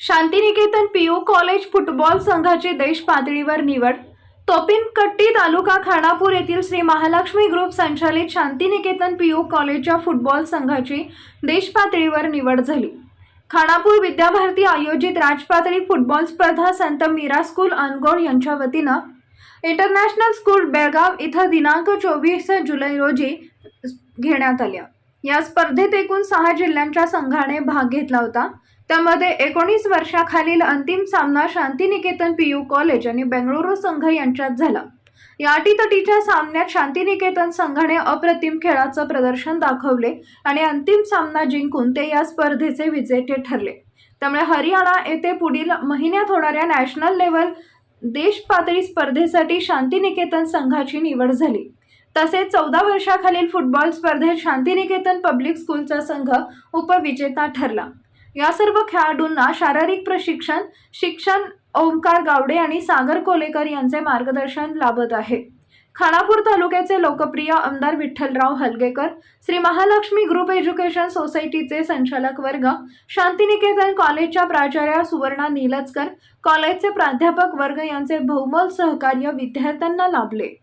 Shantiniketan PU college football संघाची देश पातळीवर निवड. तोपिनकट्टी तालुका खानापूर येथील श्री महालक्ष्मी ग्रुप संचालित शांतिनिकेतन पीयू कॉलेजच्या फुटबॉल संघाची देश पातळीवर निवड झाली. खानापूर विद्याभारती आयोजित राजपातळी फुटबॉल स्पर्धा संत मीरा स्कूल अनगोड यांच्या वतीनं इंटरनॅशनल स्कूल बेळगाव इथं दिनांक चोवीस जुलै रोजी घेण्यात आल्या. या स्पर्धेत एकूण सहा जिल्ह्यांच्या संघाने भाग घेतला होता. त्यामध्ये एकोणीस वर्षाखालील अंतिम सामना शांतिनिकेतन पीयू कॉलेज आणि बेंगळुरू संघ यांच्यात झाला. या अटीतटीच्या सामन्यात शांतिनिकेतन संघाने अप्रतिम खेळाचं प्रदर्शन दाखवले आणि अंतिम सामना जिंकून ते या स्पर्धेचे विजेते ठरले. त्यामुळे हरियाणा येथे पुढील महिन्यात होणाऱ्या नॅशनल लेवल देश पातळी स्पर्धेसाठी शांतिनिकेतन संघाची निवड झाली. तसेच चौदा वर्षाखालील फुटबॉल स्पर्धेत शांतिनिकेतन पब्लिक स्कूलचा संघ उपविजेता ठरला. या सर्व खेळाडूंना शारीरिक प्रशिक्षण शिक्षण ओंकार गावडे आणि सागर कोलेकर यांचे मार्गदर्शन लाभत आहे. खानापूर तालुक्याचे लोकप्रिय आमदार विठ्ठलराव हलगेकर श्री महालक्ष्मी ग्रुप एज्युकेशन सोसायटीचे संचालक वर्ग शांतिनिकेतन कॉलेजच्या प्राचार्या सुवर्णा नीलचकर कॉलेजचे प्राध्यापक वर्ग यांचे बहुमोल सहकार्य विद्यार्थ्यांना लाभले.